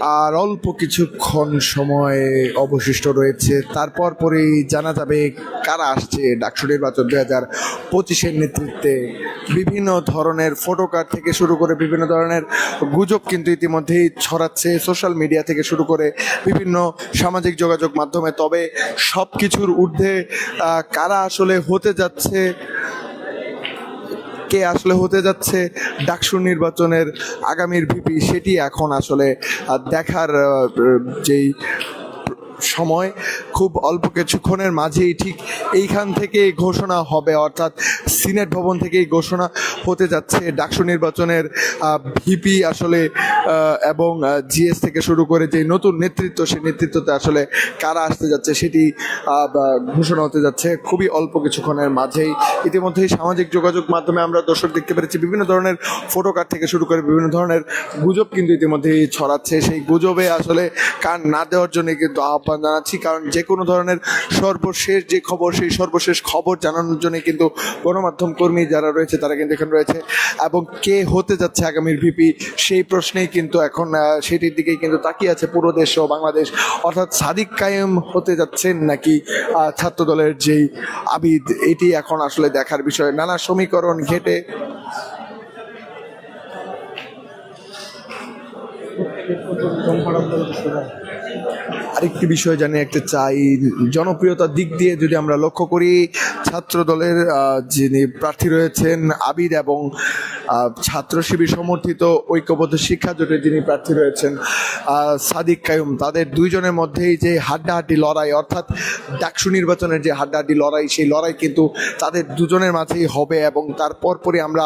আর অল্প কিছুক্ষণ সময় অবশিষ্ট রয়েছে। তারপর পরেই জানা যাবে কারা আসছে। ডাকসু নির্বাচন দু হাজার পঁচিশের নেতৃত্বে বিভিন্ন ধরনের ফটো কার্ড থেকে শুরু করে বিভিন্ন ধরনের গুজব কিন্তু ইতিমধ্যেই ছড়াচ্ছে। সোশ্যাল মিডিয়া থেকে শুরু করে বিভিন্ন সামাজিক যোগাযোগ মাধ্যমে। তবে সব কিছুর ঊর্ধ্বে কারা আসলে হতে যাচ্ছে কে আসলে হতে যাচ্ছে ডাকসু নির্বাচনের আগামীর ভিপি সেটি এখন আসলে দেখার যেই সময়, খুব অল্প কিছুক্ষণের মাঝেই ঠিক এইখান থেকে ঘোষণা হবে, অর্থাৎ সিনেট ভবন থেকেই ঘোষণা হতে যাচ্ছে। ডাকসু নির্বাচনের ভিপি আসলে এবং জিএস থেকে শুরু করে যে নতুন নেতৃত্ব সেই নেতৃত্বতে আসলে কারা আসতে যাচ্ছে সেটি ঘোষণা হতে যাচ্ছে খুবই অল্প কিছুক্ষণের মাঝেই। ইতিমধ্যেই সামাজিক যোগাযোগ মাধ্যমে আমরা দর্শক দেখতে পেরেছি, বিভিন্ন ধরনের ফটো কার্ড থেকে শুরু করে বিভিন্ন ধরনের গুজব কিন্তু ইতিমধ্যেই ছড়াচ্ছে। সেই গুজবে আসলে কান না দেওয়ার জন্য কিন্তু আহ্বান জানাচ্ছি, কারণ যে কোনো ধরনের সর্বশেষ যে খবর, সেই সর্বশেষ খবর জানানোর জন্য কিন্তু গণমাধ্যম কর্মী যারা রয়েছে, তারা কিন্তু এখানে রয়েছে। এবং কে হতে যাচ্ছে আগামীর ভিপি, সেই প্রশ্নেই কিন্তু এখন সেটির দিকেই কিন্তু তাকিয়ে আছে পুরো দেশ ও বাংলাদেশ। অর্থাৎ সাদিক কায়েম হতে যাচ্ছেন নাকি ছাত্রদলের ছাত্র দলের যেই আবিদ, এটি এখন আসলে দেখার বিষয়। নানা সমীকরণ ঘেটে আরেকটি বিষয় জানি, একটা চাই, জনপ্রিয়তার দিক দিয়ে যদি আমরা লক্ষ্য করি ছাত্র দলের যিনি প্রার্থী রয়েছেন আবিদ এবং ছাত্র শিবির সমর্থিত ঐক্যবদ্ধ শিক্ষা জোটের যিনি প্রার্থী রয়েছেন সাদিক কায়ুম, তাদের দুইজনের মধ্যেই যে হাড্ডাহাড্ডি লড়াই, অর্থাৎ ডাকসু নির্বাচনের যে হাড্ডাহাড্ডি লড়াই, সেই লড়াই কিন্তু তাদের দুজনের মাঝেই হবে এবং তার পরপরই আমরা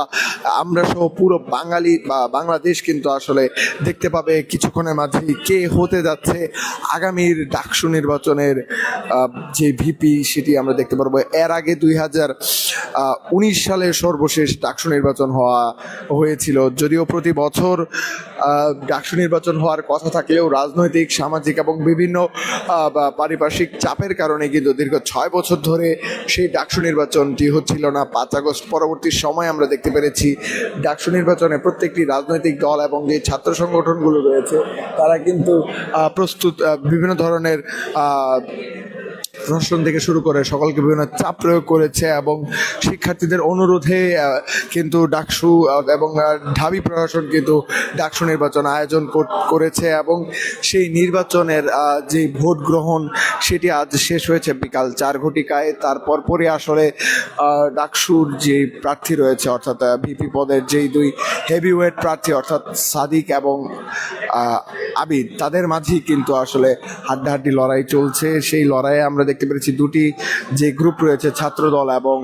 আমরা সহ পুরো বাঙালি বা বাংলাদেশ কিন্তু আসলে দেখতে পাবে কিছুক্ষণের মাঝেই কে হতে যাচ্ছে আগামীর ডাকসু নির্বাচনের যে ভিপি সেটি আমরা দেখতে পারব। এর আগে দুই হাজার উনিশ সালে সর্বশেষ ডাকসু নির্বাচন হওয়া হয়েছিল। যদিও প্রতি বছর ডাকসু নির্বাচন হওয়ার কথা থাকলেও রাজনৈতিক, সামাজিক এবং বিভিন্ন পারিপার্শ্বিক চাপের কারণে কিন্তু দীর্ঘ ছয় বছর ধরে সেই ডাকসু নির্বাচনটি হচ্ছিল না। পাঁচ আগস্ট পরবর্তী সময় আমরা দেখতে পেরেছি, ডাকসু নির্বাচনে প্রত্যেকটি রাজনৈতিক দল এবং যে ছাত্র সংগঠনগুলো রয়েছে, তারা কিন্তু প্রস্তুত বিভিন্ন ধরনের প্রশাসন থেকে শুরু করে সকলকে বিভিন্ন চাপ প্রয়োগ করেছে এবং শিক্ষার্থীদের অনুরোধে কিন্তু ডাকসু এবং ঢাবি প্রশাসন কিন্তু ডাকসু নির্বাচন আয়োজন করেছে এবং সেই নির্বাচনের যে ভোট গ্রহণ সেটি আজ শেষ হয়েছে বিকাল চার ঘটিকায়। তারপর পরে আসলে ডাকসুর যে প্রার্থী রয়েছে, অর্থাৎ ভিপি পদের যেই দুই হেভিওয়েট প্রার্থী, অর্থাৎ সাদিক এবং আবিদ, তাদের মাঝেই কিন্তু আসলে হাড্ডাহাড্ডি লড়াই চলছে। সেই লড়াইয়ে আমরা দেখতে পেরেছি দুটি যে গ্রুপ রয়েছে ছাত্র দল এবং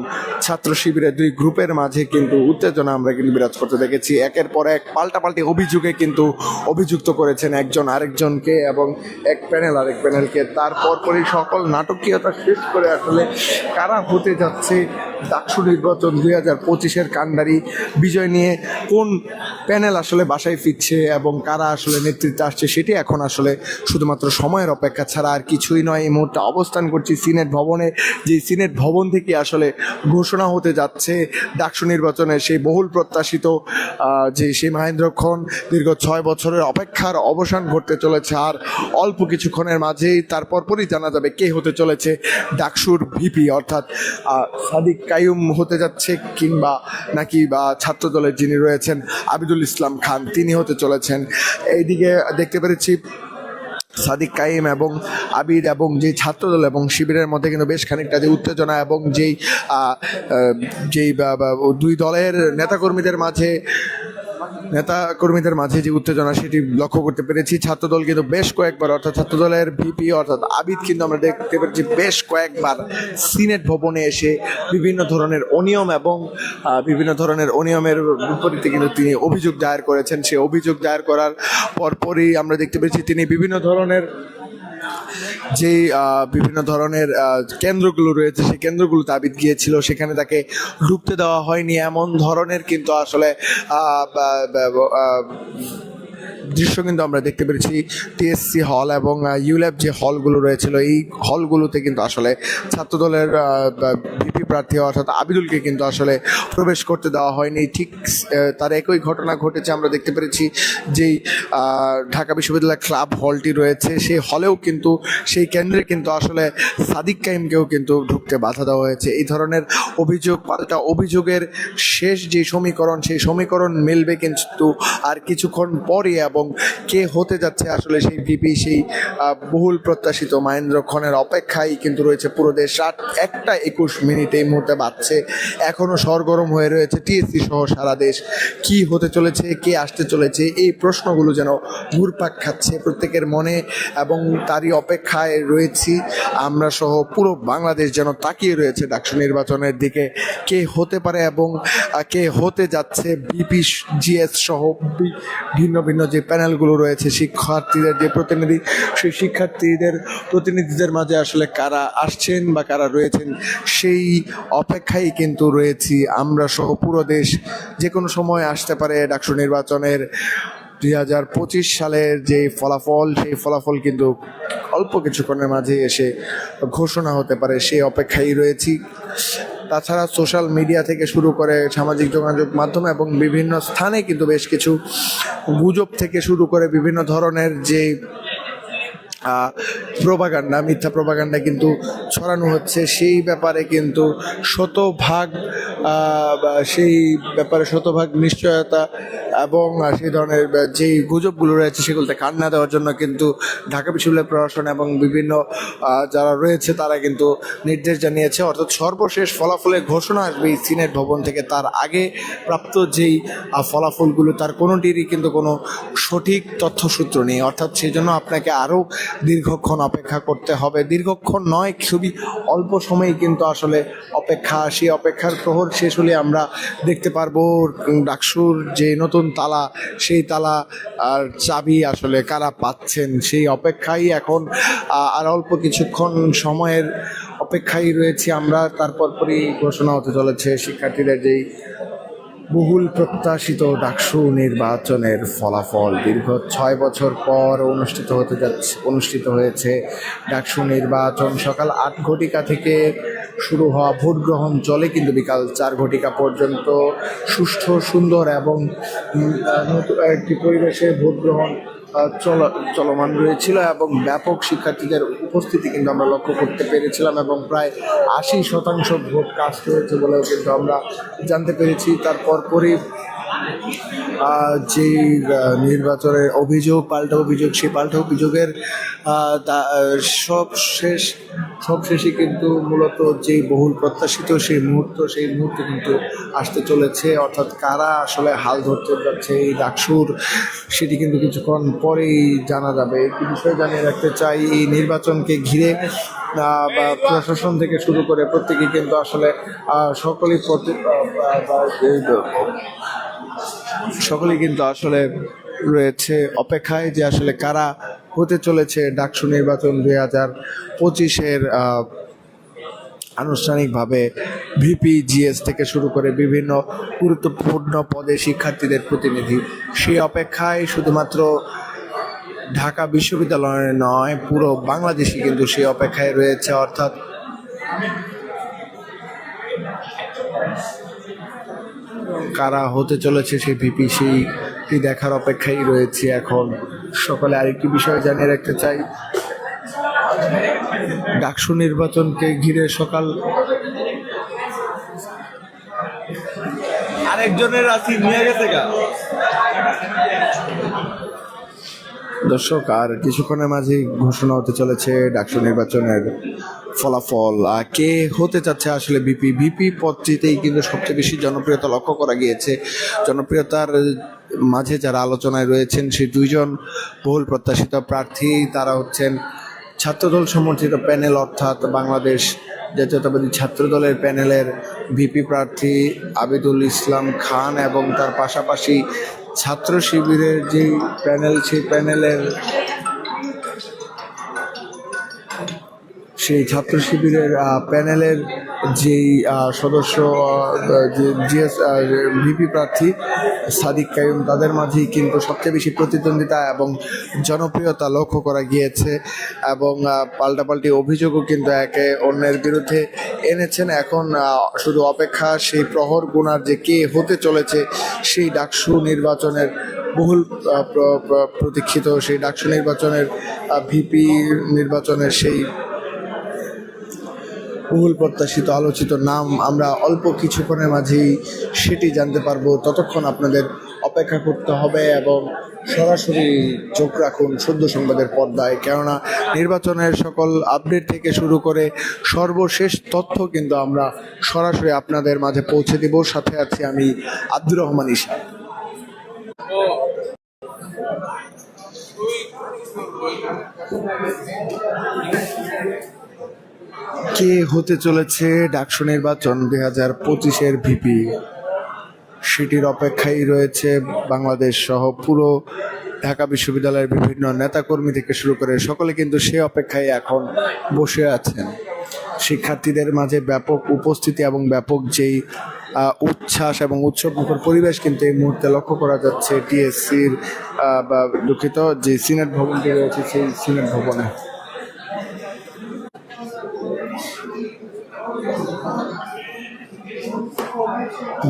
ছাত্র শিবিরের দুই গ্রুপের মাঝে কিন্তু উত্তেজনা আমরা কিন্তু বিরাজ করতে দেখেছি। একের পর এক পাল্টাপাল্টি অভিযোগে কিন্তু অভিযুক্ত করেছেন একজন আরেকজনকে এবং এক প্যানেল আরেক প্যানেলকে তারপর পরই সকল নাটকীয়তা শেষ করে আসলে কারা হতে যাচ্ছে, ডাকসু নির্বাচন দুই হাজার পঁচিশের কান্ডারি বিজয় নিয়ে কোন প্যানেল আসলে বাসায় ফিরছে এবং কারা আসলে নেতৃত্বে আসছে, সেটি এখন আসলে শুধুমাত্র সময়ের অপেক্ষা ছাড়া আর কিছুই নয়। এই মুহূর্তে অবস্থান করছি সিনেট ভবনে। যে সিনেট ভবন থেকে আসলে ঘোষণা হতে যাচ্ছে ডাকসু নির্বাচনের সেই বহুল প্রত্যাশিত যে সেই মহেন্দ্রক্ষণ দীর্ঘ ছয় বছরের অপেক্ষার অবসান ঘটতে চলেছে। আর অল্প কিছুক্ষণের মাঝেই তারপর পরই জানা যাবে কে হতে চলেছে ডাকসুর ভিপি, অর্থাৎ সাদিক কায়ুম হতে যাচ্ছে কিংবা নাকি বা ছাত্র দলের যিনি রয়েছেন আবিদুল ইসলাম খান, তিনি হতে চলেছেন। এইদিকে দেখতে পেরেছি সাদিক কাইম এবং আবিদ এবং যে ছাত্রদল এবং শিবিরের মধ্যে কিন্তু বেশ খানিকটা যে উত্তেজনা এবং যেই যেই দুই দলের নেতাকর্মীদের মাঝে নেতা কর্মীদের মাঝে যে উত্তেজনা, সেটি লক্ষ্য করতে পেরেছি। ছাত্রদল কিন্তু বেশ কয়েকবার, অর্থাৎ ছাত্রদলের ভিপি অর্থাৎ আবিদ কিন্তু আমরা দেখতে পেরেছি বেশ কয়েকবার সিনেট ভবনে এসে বিভিন্ন ধরনের অনিয়ম এবং বিভিন্ন ধরনের অনিয়মের বিপরীতে কিন্তু তিনি অভিযোগ দায়ের করেছেন। সে অভিযোগ দায়ের করার পরপরই আমরা দেখতে পেরেছি তিনি বিভিন্ন ধরনের যে বিভিন্ন ধরনের কেন্দ্রগুলো রয়েছে, সেই কেন্দ্রগুলো তাবিদ গিয়েছিল, সেখানে তাকে ঢুকতে দেওয়া হয়নি। এমন ধরনের কিন্তু আসলে দৃশ্য কিন্তু আমরা দেখতে পেরেছি টিএসসি হল এবং ইউল্যাব যে হলগুলো রয়েছিল, এই হলগুলোতে কিন্তু আসলে ছাত্রদলের ভিপি প্রার্থী অর্থাৎ আবিদুলকে কিন্তু আসলে প্রবেশ করতে দেওয়া হয়নি। ঠিক তার একই ঘটনা ঘটেছে, আমরা দেখতে পেরেছি যেই ঢাকা বিশ্ববিদ্যালয় ক্লাব হলটি রয়েছে, সেই হলেও কিন্তু, সেই কেন্দ্রে কিন্তু আসলে সাদিক কাইমকেও কিন্তু ঢুকতে বাধা দেওয়া হয়েছে। এই ধরনের অভিযোগ, পাল্টা অভিযোগের শেষ যে সমীকরণ, সেই সমীকরণ মিলবে কিন্তু আর কিছুক্ষণ পরে এবং কে হতে যাচ্ছে আসলে সেই ভিপি, সেই বহুল প্রত্যাশিত মহেন্দ্র খনের অপেক্ষায় কিন্তু রয়েছে পুরো দেশ। রাত একটা একুশ মিনিট এই মুহূর্তে বাজছে। এখনও সরগরম হয়ে রয়েছে টিএসসি সহ সারা দেশ। কি হতে চলেছে, কে আসতে চলেছে, এই প্রশ্নগুলো যেন ঘুরপাক খাচ্ছে প্রত্যেকের মনে এবং তারই অপেক্ষায় রয়েছি আমরা সহ পুরো বাংলাদেশ যেন তাকিয়ে রয়েছে ডাকসু নির্বাচনের দিকে। কে হতে পারে এবং কে হতে যাচ্ছে বিপি জিএস সহ ভিন্ন ভিন্ন যে প্যানেলগুলো রয়েছে, শিক্ষার্থীদের যে প্রতিনিধি, সেই শিক্ষার্থীদের, প্রতিনিধিদের মাঝে আসলে কারা আসছেন বা কারা রয়েছেন, সেই অপেক্ষায় কিন্তু রয়েছি আমরা সহ পুরো দেশ। যে কোনো সময় আসতে পারে ডাকসু নির্বাচনের দুই হাজার পঁচিশ সালের যে ফলাফল, সেই ফলাফল কিন্তু অল্প কিছুক্ষণের মাঝে এসে ঘোষণা হতে পারে, সেই অপেক্ষায় রয়েছি। তাছাড়া সোশ্যাল মিডিয়া থেকে শুরু করে সামাজিক যোগাযোগ মাধ্যম এবং বিভিন্ন স্থানে কিন্তু বেশ কিছু গুজব থেকে শুরু করে বিভিন্ন ধরনের যে প্রোপাগান্ডা মিথ্যা প্রোপাগান্ডা কিন্তু ছড়ানো হচ্ছে। সেই ব্যাপারে কিন্তু শতভাগ সেই ব্যাপারে শতভাগ নিশ্চয়তা এবং সেই ধরনের যেই গুজবগুলো রয়েছে সেগুলোতে কান না দেওয়ার জন্য কিন্তু ঢাকা বিশ্ববিদ্যালয় প্রশাসন এবং বিভিন্ন যারা রয়েছে তারা কিন্তু নির্দেশ জানিয়েছে। অর্থাৎ সর্বশেষ ফলাফলের ঘোষণা আসবে এই সিনেট ভবন থেকে। তার আগে প্রাপ্ত যেই ফলাফলগুলো, তার কোনোটিরই কিন্তু কোনো সঠিক তথ্যসূত্র নেই। অর্থাৎ সেই জন্য আপনাকে আরও দীর্ঘক্ষণ অপেক্ষা করতে হবে। দীর্ঘক্ষণ নয়, খুবই অল্প সময়ে কিন্তু আসলে অপেক্ষা, সেই অপেক্ষার প্রহর শেষ হলে আমরা দেখতে পারব ডাকসুর যে নতুন তালা, সেই তালা আর চাবি আসলে কারা পাচ্ছেন সেই অপেক্ষাই এখন আর অল্প কিছুক্ষণ সময়ের অপেক্ষায় রয়েছি আমরা। তারপর পরই ঘোষণা হতে চলেছে শিক্ষার্থীদের যেই বহুল প্রত্যাশিত ডাকসু নির্বাচনের ফলাফল। দীর্ঘ ছয় বছর পর অনুষ্ঠিত হতে যাচ্ছে অনুষ্ঠিত হয়েছে ডাকসু নির্বাচন। সকাল আট ঘটিকা থেকে শুরু হওয়া ভোট গ্রহণ চলে, কিন্তু বিকাল চার ঘটিকা পর্যন্ত সুষ্ঠু, সুন্দর এবং একটি পরিবেশে ভোট গ্রহণ চলমান রয়েছিল এবং ব্যাপক শিক্ষার্থীদের উপস্থিতি কিন্তু আমরা লক্ষ্য করতে পেরেছিলাম এবং প্রায় আশি শতাংশ ভোট কাস্ট হয়েছে বলেও কিন্তু আমরা জানতে পেরেছি। তারপর পরই যে নির্বাচনের অভিযোগ, পাল্টা অভিযোগ সেই পাল্টা অভিযোগের সব শেষ, সব শেষে কিন্তু মূলত যেই বহুল প্রত্যাশিত সেই মুহূর্ত, সেই মুহূর্তে কিন্তু আসতে চলেছে। অর্থাৎ কারা আসলে হাল ধরতে যাচ্ছে এই ডাকসুর, সেটি কিন্তু কিছুক্ষণ পরেই জানা যাবে। একটি বিষয় জানিয়ে রাখতে চাই, এই নির্বাচনকে ঘিরে বা প্রশাসন থেকে শুরু করে প্রত্যেকেই কিন্তু আসলে সকলেই সকলেই কিন্তু আসলে রয়েছে অপেক্ষায় যে আসলে কারা হতে চলেছে ডাকসু নির্বাচন দুই হাজার পঁচিশের আনুষ্ঠানিকভাবে ভিপি জিএস থেকে শুরু করে বিভিন্ন গুরুত্বপূর্ণ পদে শিক্ষার্থীদের প্রতিনিধি। সেই অপেক্ষায় শুধুমাত্র ঢাকা বিশ্ববিদ্যালয়ে নয়, পুরো বাংলাদেশই কিন্তু সেই অপেক্ষায় রয়েছে। অর্থাৎ কারা হতে চলেছে সেই ভিপি, সেই দেখার অপেক্ষাই রয়েছে এখন। সকালে আরেকটি বিষয় জানিয়ে রাখতে চাই। ডাকসু নির্বাচনকে ঘিরে সকাল আরেকজনের রাশি নিয়ে গেছে গা। দর্শক, আর কিছুক্ষণের মাঝেই ঘোষণা হতে চলেছে ডাকসু নির্বাচনের ফলাফল। কে হতে চাচ্ছে আসলে বিপি বিপি পদটিতেই কিন্তু সবচেয়ে বেশি জনপ্রিয়তা লক্ষ্য করা গিয়েছে। জনপ্রিয়তার মাঝে যারা আলোচনায় রয়েছেন, সেই দুইজন বহুল প্রত্যাশিত প্রার্থী। তারা হচ্ছেন ছাত্রদল সমর্থিত প্যানেল, অর্থাৎ বাংলাদেশ জাতীয়তাবাদী ছাত্রদলের প্যানেলের ভিপি প্রার্থী আবিদুল ইসলাম খান এবং তার পাশাপাশি ছাত্র শিবিরের যে প্যানেল সেই প্যানেলের সেই ছাত্র শিবিরের প্যানেলের যেই সদস্য যে ভিপি প্রার্থী সাদিক কায়ুম তাদের মাঝেই কিন্তু সবচেয়ে বেশি প্রতিদ্বন্দ্বিতা এবং জনপ্রিয়তা লক্ষ্য করা গিয়েছে এবং পাল্টাপাল্টি অভিযোগও কিন্তু একে অন্যের বিরুদ্ধে এনেছেন। এখন শুধু অপেক্ষা সেই প্রহর গুনার যে কে হতে চলেছে, সেই ডাকসু নির্বাচনের বহুল প্রতীক্ষিত সেই ডাকসু নির্বাচনের ভিপি নির্বাচনের সেই বহুল প্রত্যাশিত, আলোচিত নাম আমরা অল্প কিছুক্ষণের মাঝেই সেটি জানতে পারব। ততক্ষণ আপনাদের অপেক্ষা করতে হবে এবং সরাসরি চোখ রাখুন সদ্য সংবাদের পর্দায়। কেননা নির্বাচনের সকল আপডেট থেকে শুরু করে সর্বশেষ তথ্য কিন্তু আমরা সরাসরি আপনাদের মাঝে পৌঁছে দিব। সাথে আছি আমি আব্দুর রহমান ইশা কে হতে চলেছে ডাকসু নির্বাচন দুই হাজার পঁচিশের ভিপি? সেটির অপেক্ষায় রয়েছে বাংলাদেশ সহ পুরো ঢাকা বিশ্ববিদ্যালয়ের বিভিন্ন নেতাকর্মী থেকে শুরু করে সকলে কিন্তু সে অপেক্ষায় এখন বসে আছেন। শিক্ষার্থীদের মাঝে ব্যাপক উপস্থিতি এবং ব্যাপক যেই উচ্ছ্বাস এবং উৎসবমুখর পরিবেশ কিন্তু এই মুহূর্তে লক্ষ্য করা যাচ্ছে। টিএসসির বা দুঃখিত যে সিনেট ভবনটি রয়েছে সেই সিনেট ভবনে।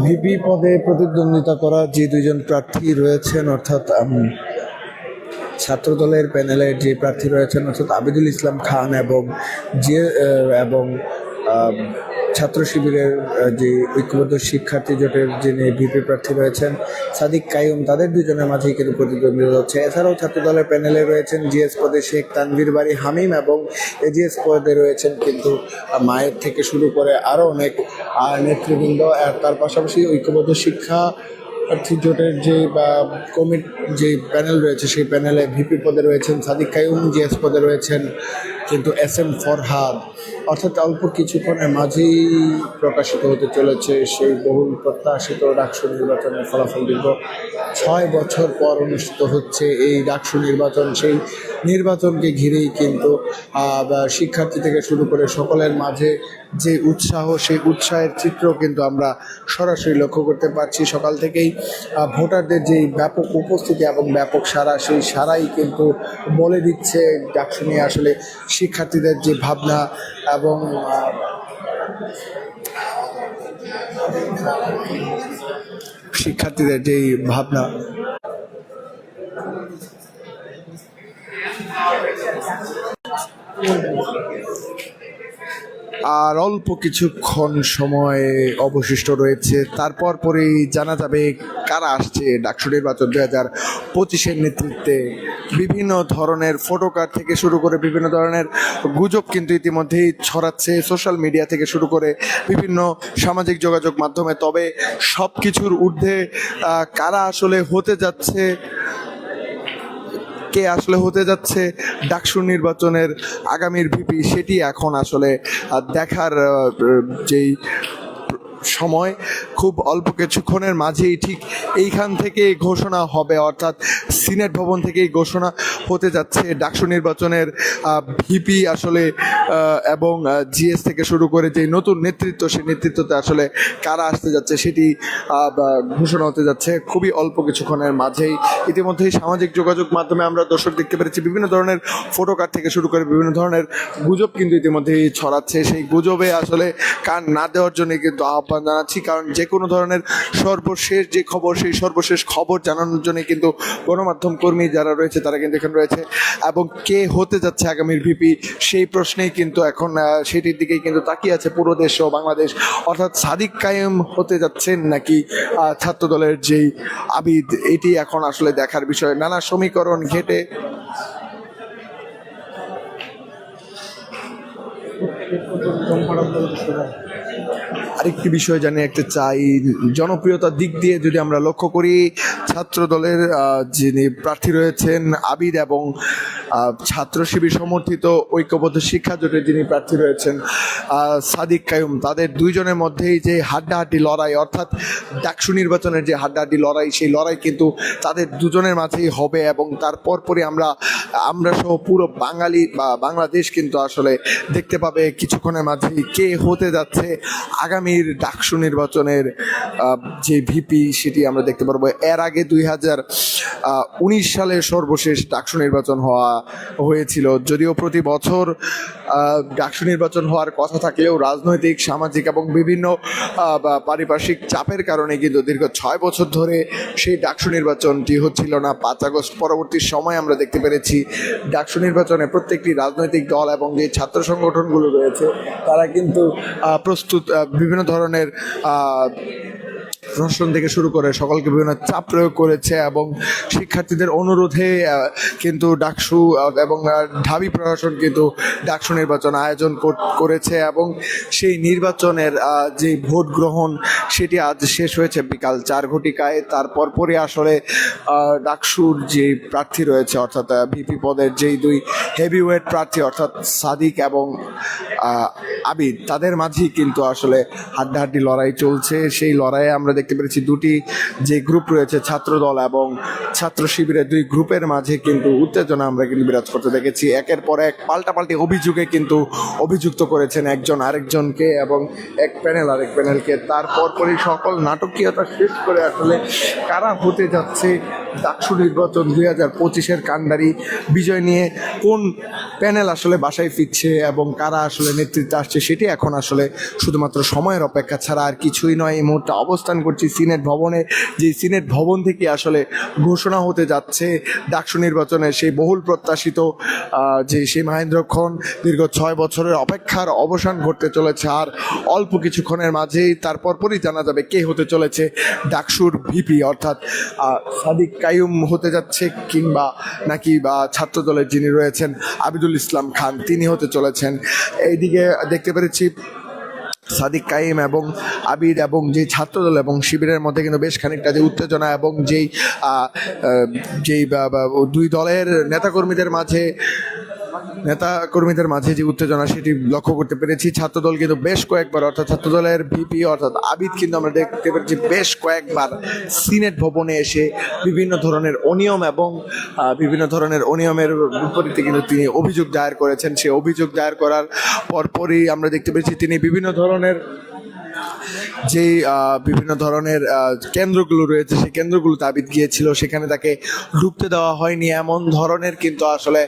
ভিপি পদে প্রতিদ্বন্দ্বিতা করা যে দুইজন প্রার্থী রয়েছেন, অর্থাৎ ছাত্রদলের প্যানেলের যে প্রার্থী রয়েছেন, অর্থাৎ আবিদুল ইসলাম খান এবং যে এবং ছাত্র শিবিরের যে ঐক্যবদ্ধ শিক্ষার্থী জোটের যিনি ভিপি প্রার্থী রয়েছেন, সাদিক কায়ুম তাদের দুজনের মাঝেই কিন্তু প্রতিদ্বন্দ্বিতা হচ্ছে। এছাড়াও ছাত্রদলের প্যানেলে রয়েছেন জিএস পদে শেখ তানভীর বাড়ি হামিম এবং এজিএস পদে রয়েছেন কিন্তু মায়ের থেকে শুরু করে আরও অনেক নেতৃবৃন্দ। আর তার পাশাপাশি ঐক্যবদ্ধ শিক্ষা প্রার্থী জোটের যে, বা কমিট, যে প্যানেল রয়েছে, সেই প্যানেলে ভিপি পদে রয়েছেন সাদিক কায়ুম জিএস পদে রয়েছেন কিন্তু এস এম ফরহাদ। অর্থাৎ অল্প কিছুক্ষণের মাঝেই প্রকাশিত হতে চলেছে সেই বহুল প্রত্যাশিত ডাকসু নির্বাচনের ফলাফল দীর্ঘ ছয় বছর পর অনুষ্ঠিত হচ্ছে এই ডাকসু নির্বাচন। সেই নির্বাচনকে ঘিরেই কিন্তু শিক্ষার্থী থেকে শুরু করে সকলের মাঝে যে উৎসাহ, সেই উৎসাহের চিত্র কিন্তু আমরা সরাসরি লক্ষ্য করতে পারছি। সকাল থেকেই ভোটারদের যে ব্যাপক উপস্থিতি এবং ব্যাপক সারা সেই সারাই কিন্তু বলে দিচ্ছে ডাকসু নিয়ে। আসলে শিক্ষার্থীদের যে ভাবনা এবং শিক্ষার্থীদের যেই ভাবনা। আর অল্প কিছুক্ষণ সময় অবশিষ্ট রয়েছে, তারপর পরেই জানা যাবে কারা আসছে ডাকসু নির্বাচন দু হাজার পঁচিশের নেতৃত্বে। বিভিন্ন ধরনের ফটো কার্ড থেকে শুরু করে বিভিন্ন ধরনের গুজব কিন্তু ইতিমধ্যেই ছড়াচ্ছে সোশ্যাল মিডিয়া থেকে শুরু করে বিভিন্ন সামাজিক যোগাযোগ মাধ্যমে। তবে সব কিছুর ঊর্ধ্বে কারা আসলে হতে যাচ্ছে, কে আসলে হতে যাচ্ছে ডাকসু নির্বাচনের আগামীর ভিপি, সেটি এখন আসলে দেখার যেই সময় খুব অল্প কিছুক্ষণের মাঝেই ঠিক এইখান থেকে ঘোষণা হবে, অর্থাৎ সিনেট ভবন থেকেই ঘোষণা হতে যাচ্ছে। ডাকসু নির্বাচনের ভিপি আসলে এবং জিএস থেকে শুরু করে যে নতুন নেতৃত্ব, সেই নেতৃত্বতে আসলে কারা আসতে যাচ্ছে সেটি ঘোষণা হতে যাচ্ছে খুবই অল্প কিছুক্ষণের মাঝেই। ইতিমধ্যেই সামাজিক যোগাযোগ মাধ্যমে আমরা দর্শক দেখতে পেরেছি, বিভিন্ন ধরনের ফটো কার্ড থেকে শুরু করে বিভিন্ন ধরনের গুজব কিন্তু ইতিমধ্যেই ছড়াচ্ছে। সেই গুজবে আসলে কান না দেওয়ার জন্য কিন্তু আহ্বান জানাচ্ছি, কারণ যে কোনো ধরনের সর্বশেষ যে খবর, সেই সর্বশেষ খবর জানানোর জন্য কিন্তু গণমাধ্যম কর্মী যারা রয়েছে, তারা কিন্তু এখানে রয়েছে। এবং কে হতে যাচ্ছে আগামীর ভিপি, সেই প্রশ্নেই কিন্তু এখন সেটির দিকেই কিন্তু তাকিয়ে আছে পুরো দেশ ও বাংলাদেশ। অর্থাৎ সাদিক কায়েম হতে যাচ্ছেন নাকি ছাত্র দলের যেই আবিদ, এটি এখন আসলে দেখার বিষয়। নানা সমীকরণ ঘেটে। আরেকটি বিষয় জানি একটা চাই, জনপ্রিয়তার দিক দিয়ে যদি আমরা লক্ষ্য করি ছাত্র দলের যিনি প্রার্থী রয়েছেন আবিদ এবং ছাত্র শিবির সমর্থিত ঐক্যবদ্ধ শিক্ষা জোটের যিনি প্রার্থী রয়েছেন সাদিক কায়ুম, তাদের দুইজনের মধ্যেই যে হাড্ডাহাড্ডি লড়াই, অর্থাৎ ডাকসু নির্বাচনের যে হাড্ডাহাড্ডি লড়াই, সেই লড়াই কিন্তু তাদের দুজনের মাঝেই হবে এবং তার পরপরই আমরা আমরা সহ পুরো বাঙালি বা বাংলাদেশ কিন্তু আসলে দেখতে পাবে, কিছুক্ষণের মাঝেই কে হতে যাচ্ছে আগামীর ডাকসু নির্বাচনের যে ভিপি সেটি আমরা দেখতে পারব। এর আগে দুই হাজার উনিশ সালে সর্বশেষ ডাকসু নির্বাচন হওয়া হয়েছিল। যদিও প্রতি বছর ডাকসু নির্বাচন হওয়ার কথা থাকলেও রাজনৈতিক সামাজিক এবং বিভিন্ন পারিপার্শ্বিক চাপের কারণে কিন্তু দীর্ঘ ছয় বছর ধরে সেই ডাকসু নির্বাচনটি হচ্ছিল না। পাঁচ আগস্ট পরবর্তী সময় আমরা দেখতে পেরেছি ডাকসু নির্বাচনে প্রত্যেকটি রাজনৈতিক দল এবং যে ছাত্র সংগঠনগুলো রয়েছে তারা কিন্তু প্রস্তুত আহ, বিভিন্ন ধরনের প্রশাসন থেকে শুরু করে সকলকে বিভিন্ন চাপ প্রয়োগ করেছে এবং শিক্ষার্থীদের অনুরোধে কিন্তু ডাকসু এবং ঢাবি প্রশাসন কিন্তু ডাকসু নির্বাচন আয়োজন কর- করেছে এবং সেই নির্বাচনের যে ভোট গ্রহণ সেটি আজ শেষ হয়েছে বিকাল চার ঘটিকায়। তারপর পরে আসলে ডাকসুর যে প্রার্থী রয়েছে, অর্থাৎ ভিপি পদের যেই দুই হেভিওয়েট প্রার্থী, অর্থাৎ সাদিক এবং আবিদ তাদের মাঝেই কিন্তু আসলে হাড্ডাহাড্ডি লড়াই চলছে। সেই লড়াইয়ে আমরা দেখতে পেরেছি দুটি যে গ্রুপ রয়েছে ছাত্র দল এবং ছাত্র শিবিরের দুই গ্রুপের মাঝে কিন্তু উত্তেজনা আমরা কিন্তু বিরাজ করতে দেখেছি। একের পর এক পাল্টাপাল্টি অভিযোগে কিন্তু অভিযুক্ত করেছেন একজন আরেকজনকে এবং এক প্যানেল আরেক প্যানেলকে তারপর পরই সকল নাটকীয়তা শেষ করে আসলে কারা হতে যাচ্ছে, ডাকসু নির্বাচন দুই হাজার পঁচিশের কান্ডারি বিজয় নিয়ে কোন প্যানেল আসলে বাসায় ফিরছে এবং কারা আসলে নেতৃত্বে আসছে সেটি এখন আসলে শুধুমাত্র সময়ের অপেক্ষা ছাড়া আর কিছুই নয়। এই মুহূর্তে অবস্থান করছি সিনেট ভবনে, যে সিনেট ভবন থেকে আসলে ঘোষণা হতে যাচ্ছে ডাকসু নির্বাচনে। সেই বহুল প্রত্যাশিত যে সেই মহেন্দ্রক্ষণ দীর্ঘ ছয় বছরের অপেক্ষার অবসান ঘটতে চলেছে। আর অল্প কিছুক্ষণের মাঝেই তারপর পরই জানা যাবে কে হতে চলেছে ডাকসুর ভিপি, অর্থাৎ সাদিক কায়ুম হতে যাচ্ছে কিংবা নাকি বা ছাত্র দলের যিনি রয়েছেন আবিদুল ইসলাম খান, তিনি হতে চলেছেন। এইদিকে দেখতে পেরেছি সাদিক কাইম এবং আবির এবং যে ছাত্রদল এবং শিবিরের মধ্যে কিন্তু বেশ খানিকটা যে উত্তেজনা এবং যেই যেই দুই দলের নেতাকর্মীদের মাঝে নেতা কর্মীদের মাঝে যে উত্তেজনা, সেটি লক্ষ্য করতে পেরেছি। ছাত্রদল কিন্তু বেশ কয়েকবার, অর্থাৎ ছাত্রদলের ভিপি, অর্থাৎ আবিদ, কিন্তু আমরা দেখতে পেরেছি বেশ কয়েকবার সিনেট ভবনে এসে বিভিন্ন ধরনের অনিয়ম এবং বিভিন্ন ধরনের অনিয়মের বিপরীতে কিন্তু তিনি অভিযোগ দায়ের করেছেন। সেই অভিযোগ দায়ের করার পরপরই আমরা দেখতে পেরেছি তিনি বিভিন্ন ধরনের যেই বিভিন্ন ধরনের কেন্দ্রগুলো রয়েছে, সেই কেন্দ্রগুলো তাবিদ গিয়েছিল, সেখানে তাকে ঢুকতে দেওয়া হয়নি। এমন ধরনের কিন্তু আসলে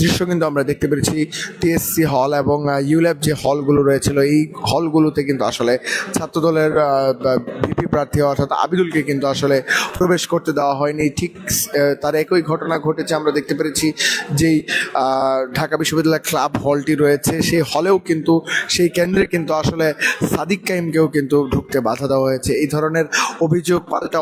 দৃশ্য কিন্তু আমরা দেখতে পেরেছি টিএসসি হল এবং ইউল্যাব যে হলগুলো রয়েছিল, এই হলগুলোতে কিন্তু আসলে ছাত্রদলের ভিপি প্রার্থী অর্থাৎ আবিদুলকে কিন্তু আসলে প্রবেশ করতে দেওয়া হয়নি। ঠিক তার একই ঘটনা ঘটেছে, আমরা দেখতে পেরেছি যেই ঢাকা বিশ্ববিদ্যালয় ক্লাব হলটি রয়েছে, সেই হলেও কিন্তু, সেই কেন্দ্রে কিন্তু আসলে সাদিক কাইমকেও কিন্তু ঢুকতে বাধা দেওয়া হয়েছে। এই ধরনের অভিযোগ পাল্টা